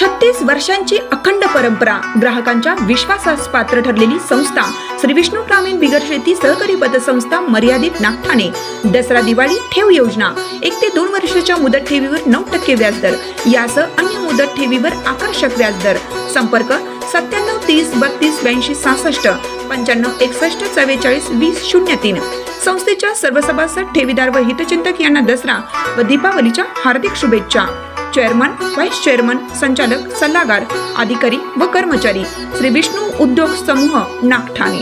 छत्तीस वर्षांची अखंड परंपरा ग्राहकांच्या विश्वासास पात्र ठरलेली संस्था श्री विष्णू ग्रामीण बिगर शेती सहकारी पतसंस्था मर्यादित नागठाणे दसरा दिवाळी ठेव योजना एक ते दोन वर्षाच्या मुदत ठेवीवर नऊ टक्के व्याजदर यासह अन्य मुदत ठेवीवर आकर्षक व्याजदर संपर्क सत्त्याण्णव तीस बत्तीस ब्याऐंशी सहासष्ट पंच्याण्णव एकसष्ट चव्वेचाळीस वीस शून्य तीन. संस्थेच्या सर्व सभासद ठेवीदार व हितचिंतक यांना दसरा व दीपावलीच्या हार्दिक शुभेच्छा. चेअरमन व्हाईस चेअरमन संचालक सल्लागार अधिकारी व कर्मचारी श्री विष्णू उद्योग समूह नागठाणे.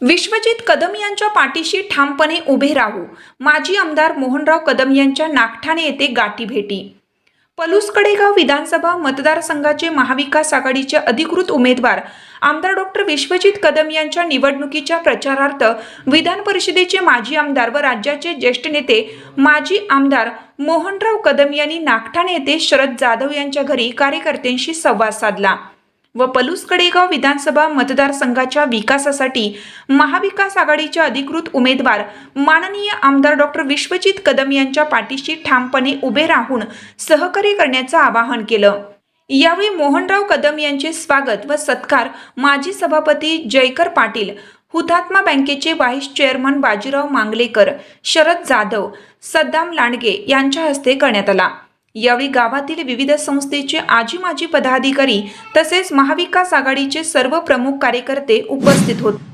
विश्वजित कदम यांच्या पाठीशी ठामपणे उभे राहू माजी आमदार मोहनराव कदम यांच्या नागठाणे येथे गाठी भेटी. पलूसकडेगाव विधानसभा मतदारसंघाचे महाविकास आघाडीचे अधिकृत उमेदवार आमदार डॉक्टर विश्वजित कदम यांच्या निवडणुकीच्या प्रचारार्थ विधान परिषदेचे माजी आमदार व राज्याचे ज्येष्ठ नेते माजी आमदार मोहनराव कदम यांनी नागठाणे येथे शरद जाधव यांच्या घरी कार्यकर्त्यांशी संवाद साधला. व पलूस कडेगाव विधानसभा मतदारसंघाच्या विकासासाठी महाविकास आघाडीचे अधिकृत उमेदवार माननीय आमदार डॉक्टर विश्वजित कदम यांच्या पाठीशी ठामपणे उभे राहून सहकार्य करण्याचं आवाहन केलं. यावेळी मोहनराव कदम यांचे स्वागत व सत्कार माजी सभापती जयकर पाटील हुतात्मा बँकेचे व्हाईस चेअरमन बाजीराव मांगलेकर शरद जाधव सद्दाम लांडगे यांच्या हस्ते करण्यात आला. यावेळी गावातील विविध संस्थेचे आजी माजी पदाधिकारी तसेच महाविकास आघाडीचे सर्व प्रमुख कार्यकर्ते उपस्थित होते.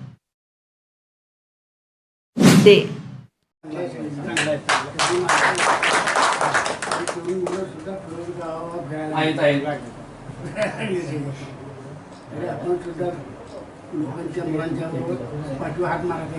लोकांच्या मुलांच्या पाठीवर हात मारत